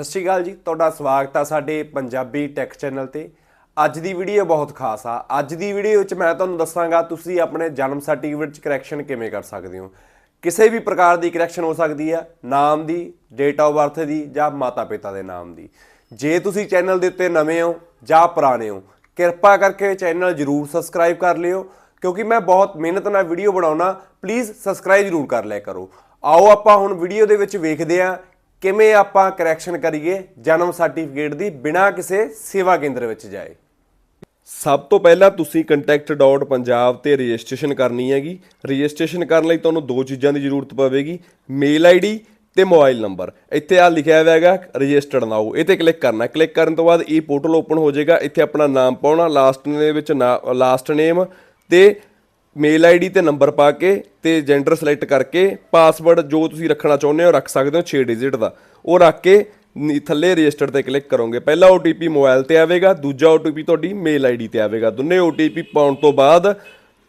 ਸਤਿ ਸ਼੍ਰੀ ਅਕਾਲ ਜੀ, ਤੁਹਾਡਾ ਸਵਾਗਤ ਆ ਸਾਡੇ ਪੰਜਾਬੀ ਟੈਕ ਚੈਨਲ ਤੇ। ਅੱਜ ਦੀ ਵੀਡੀਓ ਬਹੁਤ ਖਾਸ ਆ। ਅੱਜ ਦੀ ਵੀਡੀਓ ਵਿੱਚ ਮੈਂ ਤੁਹਾਨੂੰ ਦੱਸਾਂਗਾ ਤੁਸੀਂ ਆਪਣੇ ਜਨਮ ਸਰਟੀਫਿਕੇਟ 'ਚ ਕਰੈਕਸ਼ਨ ਕਿਵੇਂ ਕਰ ਸਕਦੇ ਹੋ। ਕਿਸੇ ਵੀ ਪ੍ਰਕਾਰ ਦੀ ਕਰੈਕਸ਼ਨ ਹੋ ਸਕਦੀ ਆ, ਨਾਮ ਦੀ ਡੇਟ ਆਫ ਬਰਥ ਦੀ ਜਾਂ ਮਾਤਾ ਪਿਤਾ ਦੇ ਨਾਮ ਦੀ। ਜੇ ਤੁਸੀਂ ਚੈਨਲ ਦੇ ਉੱਤੇ ਨਵੇਂ ਹੋ ਜਾਂ ਪੁਰਾਣੇ ਹੋ, ਕਿਰਪਾ ਕਰਕੇ ਚੈਨਲ ਜਰੂਰ ਸਬਸਕ੍ਰਾਈਬ ਕਰ ਲਿਓ, ਕਿਉਂਕਿ ਮੈਂ ਬਹੁਤ ਮਿਹਨਤ ਨਾਲ ਵੀਡੀਓ ਬਣਾਉਣਾ ਪਲੀਜ਼ ਸਬਸਕ੍ਰਾਈਬ ਜਰੂਰ ਕਰ ਲਿਆ ਕਰੋ। ਆਓ ਆਪਾਂ ਹੁਣ ਵੀਡੀਓ ਦੇ ਵਿੱਚ ਵੇਖਦੇ ਹਾਂ ਕਿਵੇਂ ਆਪਾਂ ਕਰੈਕਸ਼ਨ ਕਰੀਏ, ਜਨਮ ਸਰਟੀਫਿਕੇਟ ਦੀ, ਬਿਨਾਂ ਕਿਸੇ ਸੇਵਾ ਕੇਂਦਰ ਵਿੱਚ ਜਾਏ? ਸਭ ਤੋਂ ਪਹਿਲਾਂ ਤੁਸੀਂ contact.punjab ਤੇ ਰਜਿਸਟ੍ਰੇਸ਼ਨ ਕਰਨੀ ਹੈਗੀ। ਰਜਿਸਟ੍ਰੇਸ਼ਨ ਕਰਨ ਲਈ ਤੁਹਾਨੂੰ ਦੋ ਚੀਜ਼ਾਂ ਦੀ ਜ਼ਰੂਰਤ ਪਵੇਗੀ। ਮੇਲ ਆਈਡੀ ਤੇ ਮੋਬਾਈਲ ਨੰਬਰ ਇੱਥੇ ਆ ਲਿਖਿਆ ਹੋਇਆ ਹੈਗਾ ਰਜਿਸਟਰਡ ਨਾਓ ਇਹ ਤੇ ਕਲਿੱਕ ਕਰਨਾ। ਕਲਿੱਕ ਕਰਨ ਤੋਂ ਬਾਅਦ ਇਹ ਪੋਰਟਲ ਓਪਨ ਹੋ ਜਾਏਗਾ। ਇੱਥੇ ਆਪਣਾ ਨਾਮ ਪਾਉਣਾ ਲਾਸਟ ਦੇ ਵਿੱਚ ਲਾਸਟ ਨੇਮ ਤੇ ਮੇਲ ਆਈਡੀ ਤੇ ਨੰਬਰ ਪਾ ਕੇ ਤੇ ਜੈਂਡਰ ਸਿਲੈਕਟ ਕਰਕੇ ਪਾਸਵਰਡ ਜੋ ਤੁਸੀਂ ਰੱਖਣਾ ਚਾਹੁੰਦੇ ਹੋ, ਰੱਖ ਸਕਦੇ ਹੋ 6 ਡਿਜਿਟ ਦਾ। ਉਹ ਰੱਖ ਕੇ ਨੀ- ਥੱਲੇ ਰਜਿਸਟਰ ਤੇ ਕਲਿੱਕ ਕਰੋਗੇ। ਪਹਿਲਾ OTP ਮੋਬਾਈਲ ਤੇ ਆਵੇਗਾ, ਦੂਜਾ OTP ਤੁਹਾਡੀ ਮੇਲ ਆਈਡੀ ਤੇ ਆਵੇਗਾ। ਦੋਨੇ OTP ਪਾਉਣ ਤੋਂ ਬਾਅਦ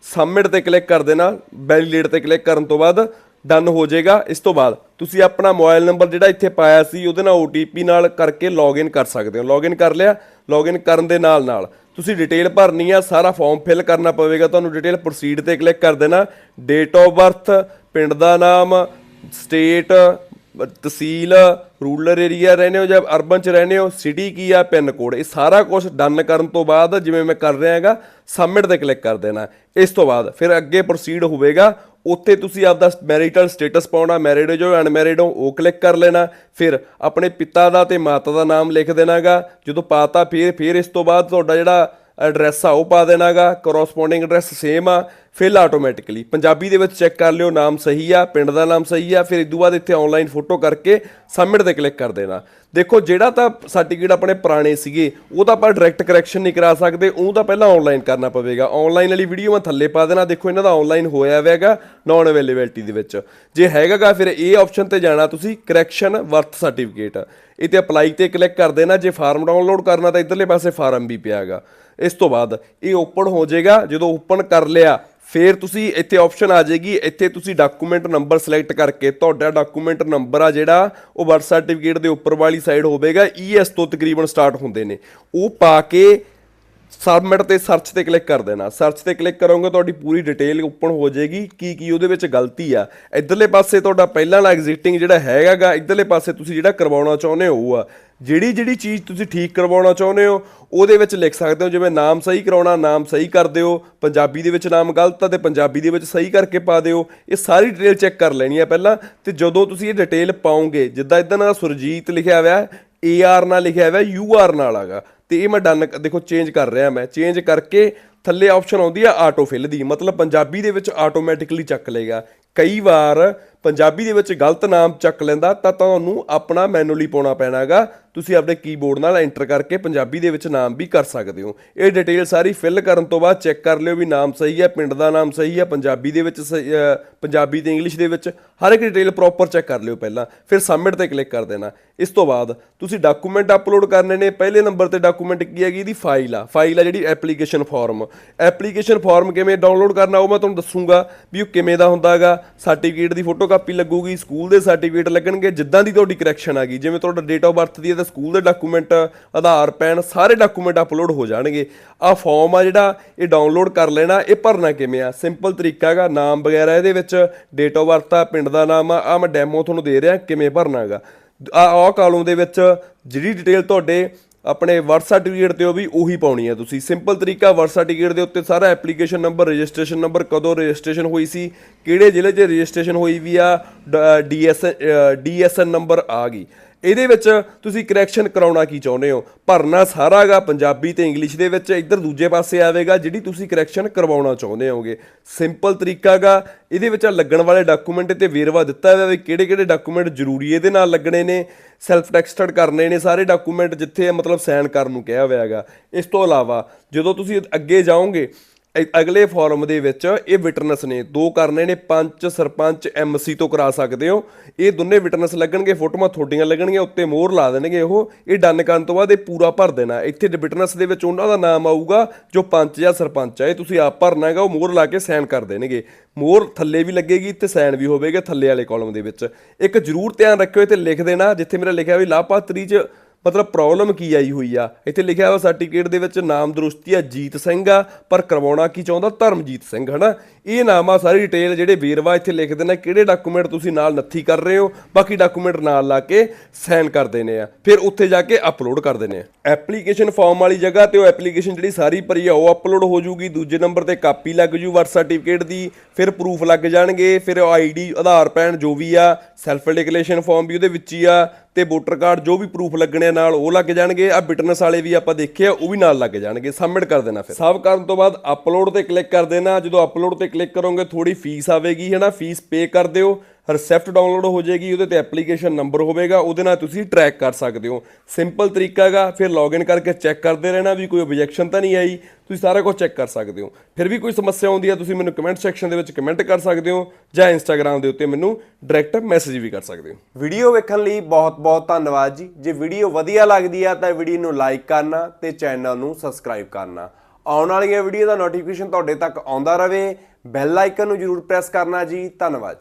ਸਬਮਿਟ ਤੇ ਕਲਿੱਕ ਕਰ ਦੇਣਾ ਵੈਲੀਡੇਟ ਤੇ ਕਲਿੱਕ ਕਰਨ ਤੋਂ ਬਾਅਦ ਡਨ ਹੋ ਜਾਏਗਾ। ਇਸ ਤੋਂ ਬਾਅਦ ਤੁਸੀਂ ਆਪਣਾ ਮੋਬਾਈਲ ਨੰਬਰ ਜਿਹੜਾ ਇੱਥੇ ਪਾਇਆ ਸੀ, ਉਹਦੇ ਨਾਲ OTP ਨਾਲ ਕਰਕੇ ਲੌਗਇਨ ਕਰ ਸਕਦੇ ਹੋ। ਲੌਗਇਨ ਕਰ ਲਿਆ ਲੌਗਇਨ ਕਰਨ ਦੇ ਨਾਲ ਨਾਲ। ਤੁਸੀਂ ਡਿਟੇਲ ਭਰਨੀ ਆ, ਸਾਰਾ ਫਾਰਮ ਫਿਲ ਕਰਨਾ ਪਵੇਗਾ। ਤੁਹਾਨੂੰ ਡਿਟੇਲ ਪ੍ਰੋਸੀਡ ਤੇ ਕਲਿੱਕ ਕਰ ਦੇਣਾ। ਡੇਟ ਆਫ ਬਰਥ ਪਿੰਡ ਦਾ ਨਾਮ ਸਟੇਟ ਤਹਿਸੀਲ ਰੂਰਲ ਏਰੀਆ ਰਹਿੰਦੇ ਹੋ ਜਾਂ ਅਰਬਨ ਚ ਰਹਿੰਦੇ ਹੋ ਸਿਟੀ ਕੀ ਆ, ਪਿੰਨ ਕੋਡ। ਇਹ ਸਾਰਾ ਕੁਝ ਡਨ ਕਰਨ ਤੋਂ ਬਾਅਦ ਜਿਵੇਂ ਮੈਂ ਕਰ ਰਿਹਾ ਹੈਗਾ ਸਬਮਿਟ ਤੇ ਕਲਿੱਕ ਕਰ ਦੇਣਾ। ਇਸ ਤੋਂ ਬਾਅਦ ਫਿਰ ਅੱਗੇ ਪ੍ਰੋਸੀਡ ਹੋਵੇਗਾ। ਉੱਥੇ ਤੁਸੀਂ ਆਪਦਾ ਮੈਰਿਟਲ ਸਟੇਟਸ ਪਾਉਣਾ ਮੈਰਿਡ ਜੋ ਅਨਮੈਰਿਡ ਹੋ, ਉਹ ਕਲਿੱਕ ਕਰ ਲੈਣਾ। ਫਿਰ ਆਪਣੇ ਪਿਤਾ ਦਾ ਤੇ ਮਾਤਾ ਦਾ ਨਾਮ ਲਿਖ ਦੇਣਾਗਾ। ਜਦੋਂ ਪਾਤਾ, ਫਿਰ ਫਿਰ ਇਸ ਤੋਂ ਬਾਅਦ ਤੁਹਾਡਾ ਜਿਹੜਾ ਐਡਰੈਸ ਆ, ਉਹ ਪਾ ਦੇਣਾਗਾ। ਕਰੋਸਪੋਂਡਿੰਗ ਐਡਰੈਸ ਸੇਮ ਆ। ਫਿਲ ਆਟੋਮੈਟਿਕਲੀ ਪੰਜਾਬੀ ਦੇ ਵਿੱਚ ਚੈੱਕ ਕਰ ਲਿਓ, ਨਾਮ ਸਹੀ ਆ, ਪਿੰਡ ਦਾ ਨਾਮ ਸਹੀ ਆ, ਫਿਰ ਇਦੋਂ ਬਾਅਦ ਇੱਥੇ ਆਨਲਾਈਨ ਫੋਟੋ ਕਰਕੇ ਸਬਮਿਟ ਤੇ ਕਲਿੱਕ ਕਰ ਦੇਣਾ। ਦੇਖੋ, ਜਿਹੜਾ ਤਾਂ ਸਰਟੀਫਿਕੇਟ ਆਪਣੇ ਪੁਰਾਣੇ ਸੀਗੇ, ਉਹ ਤਾਂ ਆਪਾਂ ਡਾਇਰੈਕਟ ਕਰੈਕਸ਼ਨ ਨਹੀਂ ਕਰਾ ਸਕਦੇ ਉਹ ਤਾਂ ਪਹਿਲਾਂ ਆਨਲਾਈਨ ਕਰਨਾ ਪਵੇਗਾ। ਆਨਲਾਈਨ ਵਾਲੀ ਵੀਡੀਓ ਮੈਂ ਥੱਲੇ ਪਾ ਦੇਣਾ, ਦੇਖੋ ਇਹਨਾਂ ਦਾ ਆਨਲਾਈਨ ਹੋਇਆ ਹੋਇਆ ਹੈਗਾ ਨਾਨ ਅਵੇਲੇਬਿਲਟੀ ਦੇ ਵਿੱਚ। ਜੇ ਹੈਗਾਗਾ ਫਿਰ ਇਹ ਆਪਸ਼ਨ ਤੇ ਜਾਣਾ ਤੁਸੀਂ ਕਰੈਕਸ਼ਨ ਵਰਥ ਸਰਟੀਫਿਕੇਟ ਇਹ ਤੇ ਅਪਲਾਈ ਤੇ ਕਲਿੱਕ ਕਰ ਦੇਣਾ, ਜੇ ਫਾਰਮ ਡਾਊਨਲੋਡ ਕਰਨਾ ਤਾਂ ਇਧਰਲੇ ਪਾਸੇ ਫਾਰਮ ਵੀ ਪਿਆ ਹੈਗਾ। ਇਸ ਤੋਂ ਬਾਅਦ ਇਹ ਓਪਨ ਹੋ ਜਾਏਗਾ, ਜਦੋਂ ਓਪਨ ਕਰ ਲਿਆ ਫਿਰ ਤੁਸੀਂ ਇੱਥੇ ਆਪਸ਼ਨ ਆ ਜਾਏਗੀ, ਇੱਥੇ ਤੁਸੀਂ ਡਾਕੂਮੈਂਟ ਨੰਬਰ ਸਿਲੈਕਟ ਕਰਕੇ ਤੁਹਾਡਾ ਡਾਕੂਮੈਂਟ ਨੰਬਰ ਆ ਜਿਹੜਾ, ਉਹ ਬਰਥ ਸਰਟੀਫਿਕੇਟ ਦੇ ਉੱਪਰ ਵਾਲੀ ਸਾਈਡ ਹੋਵੇਗਾ ਈਐਸ ਤੋਂ ਤਕਰੀਬਨ ਸਟਾਰਟ ਹੁੰਦੇ ਨੇ। ਉਹ ਪਾ ਕੇ ਸਬਮਿਟ ਤੇ ਸਰਚ ਤੇ ਕਲਿੱਕ ਕਰ ਦੇਣਾ। ਸਰਚ ਤੇ ਕਲਿੱਕ ਕਰੋਗੇ, ਤੁਹਾਡੀ ਪੂਰੀ ਡਿਟੇਲ ਓਪਨ ਹੋ ਜਾਏਗੀ। ਕੀ ਕੀ ਉਹਦੇ ਵਿੱਚ ਗਲਤੀ ਆ। ਇਧਰਲੇ ਪਾਸੇ ਤੁਹਾਡਾ ਪਹਿਲਾਂ ਵਾਲਾ ਐਗਜ਼ਿਸਟਿੰਗ ਜਿਹੜਾ ਹੈਗਾਗਾ, ਇਧਰਲੇ ਪਾਸੇ ਤੁਸੀਂ ਜਿਹੜਾ ਕਰਵਾਉਣਾ ਚਾਹੁੰਦੇ ਹੋ, ਉਹ ਆ। ਜਿਹੜੀ ਜਿਹੜੀ ਚੀਜ਼ ਤੁਸੀਂ ਠੀਕ ਕਰਵਾਉਣਾ ਚਾਹੁੰਦੇ ਹੋ, ਉਹਦੇ ਵਿੱਚ ਲਿਖ ਸਕਦੇ ਹੋ, ਜਿਵੇਂ ਨਾਮ ਸਹੀ ਕਰਾਉਣਾ, ਨਾਮ ਸਹੀ ਕਰ ਦਿਓ। ਪੰਜਾਬੀ ਦੇ ਵਿੱਚ ਨਾਮ ਗਲਤ ਆ ਤੇ ਪੰਜਾਬੀ ਦੇ ਵਿੱਚ ਸਹੀ ਕਰਕੇ ਪਾ ਦਿਓ। ਇਹ ਸਾਰੀ ਡਿਟੇਲ ਚੈੱਕ ਕਰ ਲੈਣੀ ਆ ਪਹਿਲਾਂ। ਤੇ ਜਦੋਂ ਤੁਸੀਂ ਇਹ ਡਿਟੇਲ ਪਾਉਂਗੇ ਜਿੱਦਾਂ ਇਦਾਂ ਦਾ ਸੁਰਜੀਤ ਲਿਖਿਆ ਹੋਇਆ ਏ ਆਰ ਨਾਲ ਲਿਖਿਆ ਹੋਇਆ ਯੂ ਆਰ ਨਾਲ ਆਗਾ। ਤੇ ਇਹ ਮੈਂ ਡਨ ਦੇਖੋ ਚੇਂਜ ਕਰ ਰਿਹਾ ਮੈਂ। ਚੇਂਜ ਕਰਕੇ ਥੱਲੇ ਆਪਸ਼ਨ ਆਉਂਦੀ ਆ ਆਟੋ ਫਿਲ ਦੀ। ਮਤਲਬ ਪੰਜਾਬੀ ਦੇ ਵਿੱਚ ਆਟੋਮੈਟਿਕਲੀ ਚੱਕ ਲੇਗਾ ਕਈ ਵਾਰ ਪੰਜਾਬੀ ਦੇ ਵਿੱਚ ਗਲਤ ਨਾਮ ਚੱਕ ਲੈਂਦਾ, ਤਾਂ ਤੁਹਾਨੂੰ ਆਪਣਾ ਮੈਨੂਅਲੀ ਪਾਉਣਾ ਪੈਣਾਗਾ। ਤੁਸੀਂ ਆਪਣੇ ਕੀਬੋਰਡ ਨਾਲ ਐਂਟਰ ਕਰਕੇ ਪੰਜਾਬੀ ਦੇ ਵਿੱਚ ਨਾਮ ਵੀ ਕਰ ਸਕਦੇ ਹੋ। ਇਹ ਡਿਟੇਲ ਸਾਰੀ ਫਿਲ ਕਰਨ ਤੋਂ ਬਾਅਦ ਚੈੱਕ ਕਰ ਲਿਓ ਵੀ ਨਾਮ ਸਹੀ ਹੈ, ਪਿੰਡ ਦਾ ਨਾਮ ਸਹੀ ਹੈ, ਪੰਜਾਬੀ ਦੇ ਵਿੱਚ ਸਹੀ- ਪੰਜਾਬੀ ਤੇ ਇੰਗਲਿਸ਼ ਦੇ ਵਿੱਚ ਹਰ ਇੱਕ ਡਿਟੇਲ ਪ੍ਰੋਪਰ ਚੈੱਕ ਕਰ ਲਿਓ ਪਹਿਲਾਂ, ਫਿਰ ਸਬਮਿਟ ਤੇ ਕਲਿੱਕ ਕਰ ਦੇਣਾ। ਇਸ ਤੋਂ ਬਾਅਦ ਤੁਸੀਂ ਡਾਕੂਮੈਂਟ ਅਪਲੋਡ ਕਰਨੇ ਨੇ। ਪਹਿਲੇ ਨੰਬਰ ਤੇ ਡਾਕੂਮੈਂਟ ਕੀ ਹੈਗੀ? ਇਹਦੀ ਫਾਈਲ ਆ। ਫਾਈਲ ਆ ਜਿਹੜੀ ਐਪਲੀਕੇਸ਼ਨ ਫਾਰਮ ਐਪਲੀਕੇਸ਼ਨ ਫਾਰਮ ਕਿਵੇਂ ਡਾਊਨਲੋਡ ਕਰਨਾ ਉਹ ਮੈਂ ਤੁਹਾਨੂੰ ਦੱਸੂਗਾ ਵੀ ਉਹ ਕਿਵੇਂ ਦਾ ਹੁੰਦਾ ਹੈਗਾ ਸਰਟੀਫਿਕੇਟ ਦੀ ਫੋਟੋ ਕਾਪੀ ਲੱਗੂਗੀ, ਸਕੂਲ ਦੇ ਸਰਟੀਫਿਕੇਟ ਲੱਗਣਗੇ, ਜਿੱਦਾਂ ਦੀ ਤੁਹਾਡੀ ਕਰੈਕਸ਼ਨ ਆ ਗਈ। ਜਿਵੇਂ ਤੁਹਾਡਾ ਡੇਟ ਆਫ ਬਰਥ ਦੀ ਹੈ, ਤਾਂ ਸਕੂਲ ਦੇ ਡਾਕੂਮੈਂਟ ਆਧਾਰ, ਪੈਨ, ਸਾਰੇ ਡਾਕੂਮੈਂਟ ਅਪਲੋਡ ਹੋ ਜਾਣਗੇ। ਆ ਫਾਰਮ ਆ ਜਿਹੜਾ, ਇਹ ਡਾਊਨਲੋਡ ਕਰ ਲੈਣਾ, ਇਹ ਭਰਨਾ ਕਿਵੇਂ ਆ? ਸਿੰਪਲ ਤਰੀਕਾ ਹੈਗਾ, ਨਾਮ ਵਗੈਰਾ ਇਹਦੇ ਵਿੱਚ ਡੇਟ ਆਫ ਬਰਥ ਆ, ਪਿੰਡ ਦਾ ਨਾਮ ਆ ਆ ਮੈਂ ਡੈਮੋ ਤੁਹਾਨੂੰ ਦੇ ਰਿਹਾ ਕਿਵੇਂ ਭਰਨਾ ਹੈਗਾ। ਆ ਆ ਕਾਲਮ ਦੇ ਵਿੱਚ ਜਿਹੜੀ ਡਿਟੇਲ ਤੁਹਾਡੇ ਆਪਣੇ ਵਰਥ ਸਰਟੀਫਿਕੇਟ ਤੇ ਉਹ ਵੀ ਉਹੀ ਪਾਉਣੀ ਹੈ ਤੁਸੀਂ। ਸਿੰਪਲ ਤਰੀਕਾ ਵਰਥ ਸਰਟੀਫਿਕੇਟ ਦੇ ਉੱਤੇ ਸਾਰਾ ਐਪਲੀਕੇਸ਼ਨ ਨੰਬਰ ਰਜਿਸਟ੍ਰੇਸ਼ਨ ਨੰਬਰ ਕਦੋਂ ਰਜਿਸਟ੍ਰੇਸ਼ਨ ਹੋਈ ਸੀ, ਕਿਹੜੇ ਜ਼ਿਲ੍ਹੇ 'ਚ ਰਜਿਸਟ੍ਰੇਸ਼ਨ ਹੋਈ ਵੀ ਆ ਡੀਐਸ ਡੀਐਸਐਨ ਨੰਬਰ ਆ ਗਈ। ਇਹਦੇ ਵਿੱਚ ਤੁਸੀਂ ਕਰੈਕਸ਼ਨ ਕਰਾਉਣਾ ਕੀ ਚਾਹੁੰਦੇ ਹੋ? ਭਰਨਾ ਸਾਰਾਗਾ ਪੰਜਾਬੀ ਤੇ ਇੰਗਲਿਸ਼ ਦੇ ਵਿੱਚ, ਇੱਧਰ ਦੂਜੇ ਪਾਸੇ ਆਵੇਗਾ ਜਿਹੜੀ ਤੁਸੀਂ ਕਰੈਕਸ਼ਨ ਕਰਵਾਉਣਾ ਚਾਹੁੰਦੇ ਹੋਗੇ। ਸਿੰਪਲ ਤਰੀਕਾਗਾ ਇਹਦੇ ਵਿੱਚ ਲੱਗਣ ਵਾਲੇ ਡਾਕੂਮੈਂਟ ਤੇ ਵੇਰਵਾ ਦਿੱਤਾ ਹੋਇਆ ਵੀ ਕਿਹੜੇ ਕਿਹੜੇ ਡਾਕੂਮੈਂਟ ਜ਼ਰੂਰੀ ਇਹਦੇ ਨਾਲ ਲੱਗਣੇ ਨੇ ਸੈਲਫ ਟੈਕਸਟਡ ਕਰਨੇ ਨੇ ਸਾਰੇ ਡਾਕੂਮੈਂਟ ਜਿੱਥੇ ਮਤਲਬ ਸਾਈਨ ਕਰਨ ਨੂੰ ਕਿਹਾ ਹੋਇਆ ਹੈਗਾ। ਇਸ ਤੋਂ ਇਲਾਵਾ ਜਦੋਂ ਤੁਸੀਂ ਅੱਗੇ ਜਾਓਗੇ ਅਗਲੇ ਫਾਰਮ ਦੇ ਵਿੱਚ ਇਹ ਵਿਟਨੈਸ ਨੇ। ਦੋ ਕਰਨੇ ਨੇ ਪੰਚ ਸਰਪੰਚ ਐਮਸੀ ਤੋਂ ਕਰਾ ਸਕਦੇ ਹੋ। ਇਹ ਦੋਨੇ ਵਿਟਨੈਸ ਲੱਗਣਗੇ, ਫੋਟੋਆਂ ਤੁਹਾਡੀਆਂ ਲੱਗਣਗੀਆਂ, ਉੱਤੇ ਮੋਹਰ ਲਾ ਦੇਣਗੇ ਉਹ। ਇਹ ਡਨ ਕਰਨ ਤੋਂ ਬਾਅਦ ਇਹ ਪੂਰਾ ਭਰ ਦੇਣਾ। ਇੱਥੇ ਵਿਟਨੈਸ ਦੇ ਵਿੱਚ ਉਹਨਾਂ ਦਾ ਨਾਮ ਆਊਗਾ, ਜੋ ਪੰਚ ਜਾਂ ਸਰਪੰਚ ਹੈ ਇਹ ਤੁਸੀਂ ਆਪ ਭਰਨਾ ਹੈਗਾ, ਉਹ ਮੋਹਰ ਲਾ ਕੇ ਸਾਈਨ ਕਰ ਦੇਣਗੇ। ਮੋਹਰ ਥੱਲੇ ਵੀ ਲੱਗੇਗੀ ਤੇ ਸਾਈਨ ਵੀ ਹੋਵੇਗਾ ਥੱਲੇ ਵਾਲੇ ਕਾਲਮ ਦੇ ਵਿੱਚ। ਇੱਕ ਜ਼ਰੂਰ ਧਿਆਨ ਰੱਖਿਓ ਤੇ ਲਿਖ ਦੇਣਾ। ਜਿੱਥੇ ਮੇਰਾ ਲਿਖਿਆ ਵੀ ਲਾਭਪਾਤਰੀ 'ਚ ਮਤਲਬ ਪ੍ਰੋਬਲਮ ਕੀ ਆਈ ਹੋਈ ਆ? ਇੱਥੇ ਲਿਖਿਆ ਹੋਇਆ ਸਰਟੀਫਿਕੇਟ ਦੇ ਵਿੱਚ ਨਾਮ ਦਰੁਸਤੀ ਆ, ਜੀਤ ਸਿੰਘ ਆ, ਪਰ ਕਰਵਾਉਣਾ ਕੀ ਚਾਹੁੰਦਾ? ਧਰਮਜੀਤ ਸਿੰਘ, ਹਨਾ? ਇਹ ਨਾਮ ਆ, ਸਾਰੀ ਡਿਟੇਲ ਜਿਹੜੇ ਵੇਰਵਾ ਇੱਥੇ ਲਿਖ ਦੇਣਾ ਕਿਹੜੇ ਡਾਕੂਮੈਂਟ ਤੁਸੀਂ ਨਾਲ ਨੱਥੀ ਕਰ ਰਹੇ ਹੋ? ਬਾਕੀ ਡਾਕੂਮੈਂਟ ਨਾਲ ਲਾ ਕੇ ਸਾਈਨ ਕਰ ਦੇਣੇ ਆ। ਫਿਰ ਉੱਥੇ ਜਾ ਕੇ ਅਪਲੋਡ ਕਰ ਦੇਣੇ ਆ। ਐਪਲੀਕੇਸ਼ਨ ਫਾਰਮ ਵਾਲੀ ਜਗ੍ਹਾ ਤੇ ਉਹ ਐਪਲੀਕੇਸ਼ਨ ਜਿਹੜੀ ਸਾਰੀ ਭਰੀ ਆ, ਉਹ ਅਪਲੋਡ ਹੋ ਜੂਗੀ ਦੂਜੇ ਨੰਬਰ ਤੇ ਕਾਪੀ ਲੱਗ ਜੂ ਬਰਥ ਸਰਟੀਫਿਕੇਟ ਦੀ, ਫਿਰ ਪ੍ਰੂਫ ਲੱਗ ਜਾਣਗੇ, ਫਿਰ ਆਈਡੀ ਆਧਾਰ, ਪੈਨ ਜੋ ਵੀ ਆ ਸੈਲਫ ਡਿਕਲੇਰੇਸ਼ਨ ਫਾਰਮ ਵੀ ਉਹਦੇ ਵਿੱਚ ਹੀ ਆ ਤੇ ਵੋਟਰ ਕਾਰਡ ਜੋ ਵੀ ਪ੍ਰੂਫ ਲੱਗਣੇ ਆ ਨਾਲ ਉਹ ਲੱਗ ਜਾਣਗੇ। ਆ ਬਿਟਨੈਸ ਵਾਲੇ ਵੀ ਆਪਾਂ ਦੇਖੇ ਆ, ਉਹ ਵੀ ਨਾਲ ਲੱਗ ਜਾਣਗੇ। ਸਬਮਿਟ ਕਰ ਦੇਣਾ ਫਿਰ। ਸਭ ਕਰਨ ਤੋਂ ਬਾਅਦ ਅਪਲੋਡ ਤੇ ਕਲਿੱਕ ਕਰ ਦੇਣਾ। ਜਦੋਂ ਅਪਲੋਡ ਤੇ ਕਲਿੱਕ ਕਰੋਗੇ ਥੋੜੀ ਫੀਸ ਆਵੇਗੀ ਹੈ ਨਾ ਫੀਸ ਪੇ ਕਰ ਦਿਓ। ਰਿਸੈਪਟ ਡਾਊਨਲੋਡ ਹੋ ਜਾਏਗੀ, ਉਹਦੇ ਤੇ ਐਪਲੀਕੇਸ਼ਨ ਨੰਬਰ ਹੋਵੇਗਾ, ਉਹਦੇ ਨਾਲ ਤੁਸੀਂ ਟਰੈਕ ਕਰ ਸਕਦੇ ਹੋ। ਸਿੰਪਲ ਤਰੀਕਾ ਹੈਗਾ, ਫਿਰ ਲੌਗਇਨ ਕਰਕੇ ਚੈੱਕ ਕਰਦੇ ਰਹਿਣਾ, ਵੀ ਕੋਈ ਓਬਜੈਕਸ਼ਨ ਤਾਂ ਨਹੀਂ ਆਈ, ਤੁਸੀਂ ਸਾਰਾ ਕੁਝ ਚੈੱਕ ਕਰ ਸਕਦੇ ਹੋ। ਫਿਰ ਵੀ ਕੋਈ ਸਮੱਸਿਆ ਆਉਂਦੀ ਹੈ, ਤੁਸੀਂ ਮੈਨੂੰ ਕਮੈਂਟ ਸੈਕਸ਼ਨ ਦੇ ਵਿੱਚ ਕਮੈਂਟ ਕਰ ਸਕਦੇ ਹੋ, ਜਾਂ ਇੰਸਟਾਗ੍ਰam ਦੇ ਉੱਤੇ ਮੈਨੂੰ ਡਾਇਰੈਕਟ ਮੈਸੇਜ ਵੀ ਕਰ ਸਕਦੇ ਹੋ। ਵੀਡੀਓ ਵੇਖਣ ਲਈ ਬਹੁਤ-ਬਹੁਤ ਧੰਨਵਾਦ ਜੀ। ਜੇ ਵੀਡੀਓ ਵਧੀਆ ਲੱਗਦੀ ਆ, ਤਾਂ ਵੀਡੀਓ ਨੂੰ ਲਾਈਕ ਕਰਨਾ ਤੇ ਚੈਨਲ ਨੂੰ ਸਬਸਕ੍ਰਾਈਬ ਕਰਨਾ। ਆਉਣ ਵਾਲੀਆਂ ਵੀਡੀਓ ਦਾ ਨੋਟੀਫਿਕੇਸ਼ਨ ਤੁਹਾਡੇ ਤੱਕ ਆਉਂਦਾ ਰਹੇ ਬੈਲ ਆਈਕਨ ਨੂੰ ਜਰੂਰ ਪ੍ਰੈਸ ਕਰਨਾ ਜੀ। ਧੰਨਵਾਦ ਜੀ।